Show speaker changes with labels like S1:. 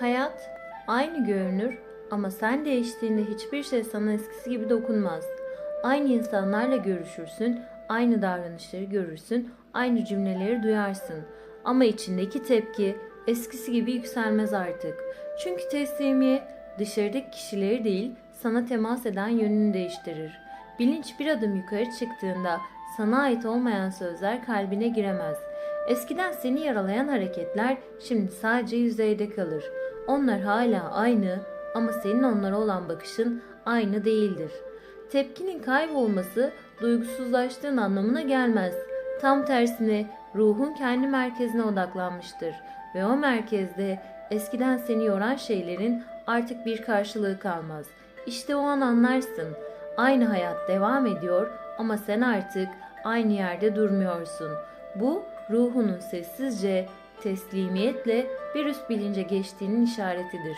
S1: Hayat aynı görünür ama sen değiştiğinde hiçbir şey sana eskisi gibi dokunmaz. Aynı insanlarla görüşürsün, aynı davranışları görürsün, aynı cümleleri duyarsın. Ama içindeki tepki eskisi gibi yükselmez artık. Çünkü teslimiyet dışarıdaki kişileri değil, sana temas eden yönünü değiştirir. Bilinç bir adım yukarı çıktığında sana ait olmayan sözler kalbine giremez. Eskiden seni yaralayan hareketler şimdi sadece yüzeyde kalır. Onlar hala aynı ama senin onlara olan bakışın aynı değildir. Tepkinin kaybolması duygusuzlaştığın anlamına gelmez. Tam tersine ruhun kendi merkezine odaklanmıştır ve o merkezde eskiden seni yoran şeylerin artık bir karşılığı kalmaz. İşte o an anlarsın. Aynı hayat devam ediyor ama sen artık aynı yerde durmuyorsun. Bu ruhunun sessizce, teslimiyetle bir üst bilince geçtiğinin işaretidir.